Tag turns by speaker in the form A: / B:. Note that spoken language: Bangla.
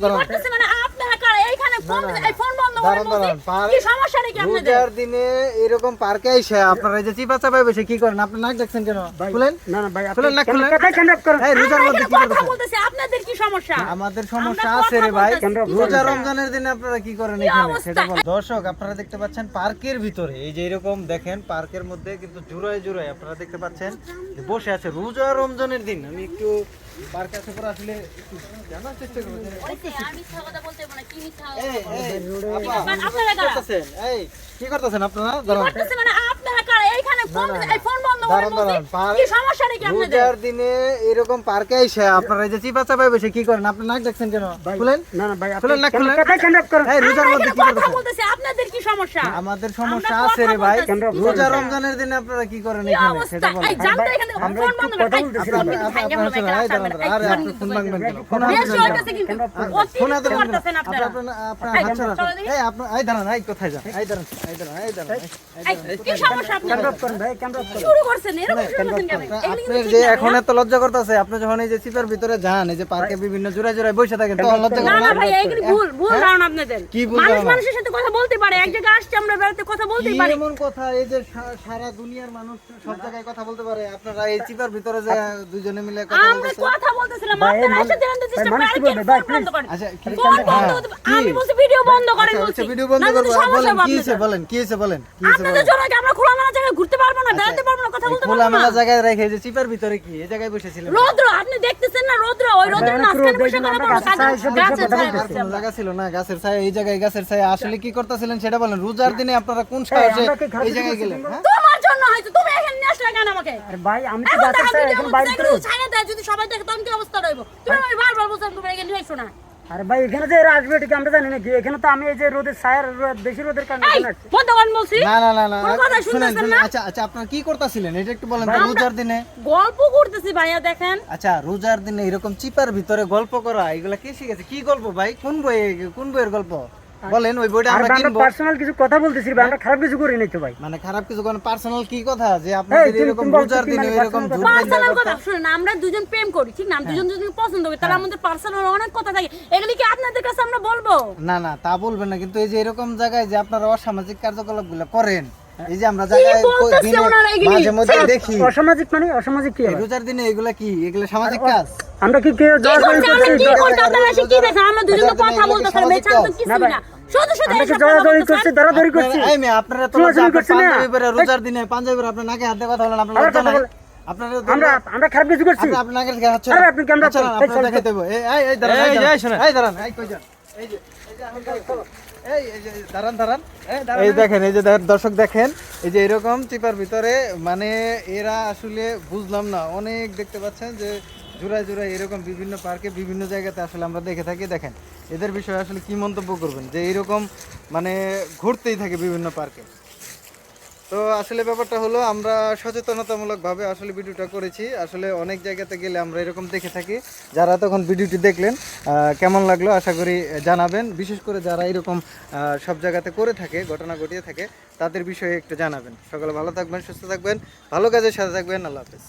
A: দাঁড়ান।
B: করতেছে? মানে আপনারা কারা এইখানে ফোন
A: না, না,
B: এই ফোন বন্ধ করে
A: দাঁড়ান, দাঁড়ান,
B: বলছি।
A: পার-
B: কি সমস্যা নাকি আপনাদের?
A: রোজার দিনে এরকম পার্কে এসে আপনারা যে চিপা চাপায় বসে কি করেন? আপনি নাক দেখছেন কেন? খুলেন?
C: না না ভাই
A: খুলেন না খুলেন।
C: কথাই কেন করেন।
A: এই রোজার মধ্যে কি
B: কথা আপনাদের কি সমস্যা?
A: আমাদের সমস্যা আছে রে ভাই। রোজা রমজানের দিনে আপনারা কি করেন
B: কি
A: এখানে? সেটা বল। দর্শক আপনারা দেখতে পাচ্ছেন পার্কের ভিতরে এই যে এরকম দেখেন পার্কের মধ্যে কিন্তু জুড়ায় জুড়ায় আপনারা দেখতে পাচ্ছেন বসে আছে রোজা রমজানের দিন। আমি একটু পার্ক আছে পরে আসলে জানার চেষ্টা করব
B: আমি মিথ্যা কথা বলতে না, কি মিথ্যা
A: এই, এই, আপা,
B: আপনারা- আপনারা
A: কি
B: কারা?
A: এই, কি করতেছেন আপনারা? দাঁড়ান।
B: করতেছে মানে আপনারা কারা? এইখানে ফোন
A: না, না,
B: এই ফোন বন্ধ করে
A: দাঁড়ান,
B: বলছি
A: দাঁড়ান, পার-
B: কি সমস্যা নাকি আপনাদের?
A: দিনে এরকম পার্কে এসে আপনারা এই যে চিপা চাপায় বসে কি করেন? আপনি নাক দেখছেন কেন? খুলেন?
C: না না ভাই আপনি
A: খুলেন না খুলেন।
C: কথাই কেন করেন
A: এই রোজার মধ্যে কি
B: কথা
A: করতেছেন?
B: সমস্যা?
A: আমাদের সমস্যা আছে রে ভাই। রোজা রমজানের দিনে আপনারা কি করেন এখানে? সেটা বলেন।
B: এই জানতে এখানে
C: আমরা
B: ফোন
C: একটু
B: বন্ধ
C: কথা
A: এই
B: মানে
A: আরে আপনি ফোন ভাঙবেন ফোন ফোন
B: এই,
A: হাত ছাড়ান। এই আপনার এই দাঁড়ান এই কোথায় যান? এই দাঁড়ান এই দাঁড়ান এই দাঁড়ান এই, এই
B: এই, কি সমস্যা আপনাদের
C: করেন ভাই কেন
B: শুরু করছেন এরকম শুরু করছেন কেন?
A: যে এখন এত লজ্জা করতেছে আপনি যখন এই যে চিপার ভিতরে যান এই যে পার্কে বিভিন্ন জোড়ায় জোড়ায় বসে থাকেন তখন লজ্জা
B: না
A: করে
B: না
A: না?
B: ভাই এইগুলি ভুল ভুল ধারণা আপনাদের।
A: কি ভুল
B: মানুষ মানুষের সাথে কথা বলতে পারে জায়গায় আসছে আমরা বেড়াতে কথা বলতেই পারি।
A: এমন কথা? এই যে সারা দুনিয়ার মানুষ সব জায়গায় কথা বলতে পারে। আপনারা এই চিপার ভিতরে যে দুজনে মিলে কথা
B: আমরা কথা বলতেছিলাম আপনারা এসে দিলেন তো চেষ্টা করেন।
A: আচ্ছা কি-
B: বন্ধ করতে- আমি বলছি ভিডিও বন্ধ করেন
A: আচ্ছা,
B: বলছি।
A: আচ্ছা, ভিডিও বন্ধ করব বলেন কি
B: হইছে
A: বলেন কি হইছে বলেন।
B: আপনাদের জন্য আমরা খোলামেলা জায়গায় ঘুরতে পারব না? বেড়াতে
A: খোলামেলা জায়গায় রেখে যে চিপার ভিতরে কি? এই জায়গায় বসেছিলেন।
B: রৌদ্র আপনি দেখতেছেন না রৌদ্র? ওই রৌদ্রের মাঝখানে বসে
C: গাছের
A: জায়গা ছিল না গাছের ছায়া এই জায়গায় গাছের ছায়া। আসলে কি করতেছিলেন সেটা বলেন। রোজার দিনে আপনারা কোন সাহসে
C: কি
A: এই জায়গায় গেলেন? হ্যাঁ?
B: তোমার জন্য হয়তো তুমি এখানে নিয়ে আসলে কেন আমাকে?
C: আরে ভাই আমি তো গাছের ছায়া এখন বাইরে
B: ছায়া দেয় যদি সবাই দেখে তখন কি অবস্থা রইব? তুমি আমি বারবার বলছিলাম তুমি এখানে নিয়ে এসো না।
C: আরে ভাই এখানে যে আসবে এটা কি আমরা জানি না এখানে তো আমি এই যে রোদের ছায়ার বেশি রোদের কারণে এখানে আসছি।
B: বন্ধ করেন বলছি।
A: না না না না
B: কথা
A: শুনেন
B: শুনতেছেন
A: শুনেন
B: না?
A: আচ্ছা আচ্ছা আপনারা কি করতেছিলেন? এটা একটু বলেন তো, রোজার দিনে।
B: গল্প করতেছি ভাইয়া দেখেন।
A: আচ্ছা রোজার দিনে এরকম চিপার ভিতরে গল্প করা এগুলা কে শিখেছে? কি গল্প ভাই? কোন বই কোন বইয়ের গল্প? বলেন ওই বইটা আমরা কিনবো।
C: পার্সোনাল কিছু কথা বলতেছি ভাই আমরা খারাপ কিছু করি নাই তো ভাই।
A: মানে খারাপ কিছু কোন পার্সোনাল কি কথা? যে আপনাদের এরকম রোজার দিনে
C: মানে
A: এরকম ঝুট
B: পার্সোনাল কথা শুনুন আমরা দুজন প্রেম করি ঠিক না? দুজন যদি পছন্দ করি তাহলে আমাদের পার্সোনাল অনেক কথা থাকে। এগুলি কি আপনাদের কাছে আমরা বলব?
A: না না তা বলবেন না কিন্তু এই যে এরকম জায়গায় যে আপনারা অসামাজিক কার্যকলাপগুলো করেন এই যে আমরা জায়গায়? মাঝে মধ্যে দেখি।
C: অসামাজিক মানে অসামাজিক কি
A: রোজার দিনে এগুলা কি? এগুলো সামাজিক কাজ?
C: আমরা কি কেউ
B: কি
C: জোর জোর
B: করছে আমরা
C: করছি
B: কি দেখেন আমরা দুজন কথা বলতে
A: কি
B: পারি
A: সামাজিক
B: তো কিছু
C: না।
B: শুধু শুধু
C: আমরা কি
B: এসব কথা
C: জড়াজড়ি
B: বলতেছেন।
C: করছি দরাদরি করছি
A: এই মেয়ে, আপনারা তো
C: চুয়াচুরি
A: লজ্জা-
C: করছি না।
A: পাঞ্জাবি পরে রোজার দিনে পাঞ্জাবি পরে আপনার নাকে হাত দিয়ে কথা বলেন আপনার লজ্জা নাই
C: আমরা আমরা খারাপ কিছু করছি
A: আপনি- আপনার হাত
C: আরে আপনি ক্যামেরা
A: চলেন,
C: করেন, এই
A: আপনারা
C: চল,
A: দেখাইতে হবে। এই, এই, এই, দাঁড়ান,
D: এই,
A: এই,
D: এই,
A: এই, দাঁড়ান, এই, কই যান? এই যে, এই যে, আমি দাঁড়ান, এই, এই যে, দাঁড়ান, দাঁড়ান। এই দেখেন এই যে দর্শক দেখেন এই যে এরকম চিপার ভিতরে মানে এরা আসলে বুঝলাম না অনেক দেখতে পাচ্ছেন যে জোড়ায় জোড়ায় এরকম বিভিন্ন পার্কে বিভিন্ন জায়গাতে আসলে আমরা দেখে থাকি। দেখেন, এদের বিষয়ে আসলে কি মন্তব্য করবেন? যে এরকম মানে ঘুরতেই থাকে বিভিন্ন পার্কে। তো আসলে ব্যাপারটা হলো, আমরা সচেতনতামূলকভাবে আসলে ভিডিওটা করেছি। আসলে অনেক জায়গাতে গেলে আমরা এরকম দেখে থাকি। যারা তখন ভিডিওটি দেখলেন কেমন লাগল আশা করি জানাবেন। বিশেষ করে যারা এরকম সব জায়গাতে করে থাকে, ঘটনা ঘটিয়ে থাকে, তাদের বিষয়ে একটু জানাবেন। সকালে ভালো থাকবেন, সুস্থ থাকবেন, ভালো কাজের সাথে থাকবেন। আল্লাহ হাফেজ।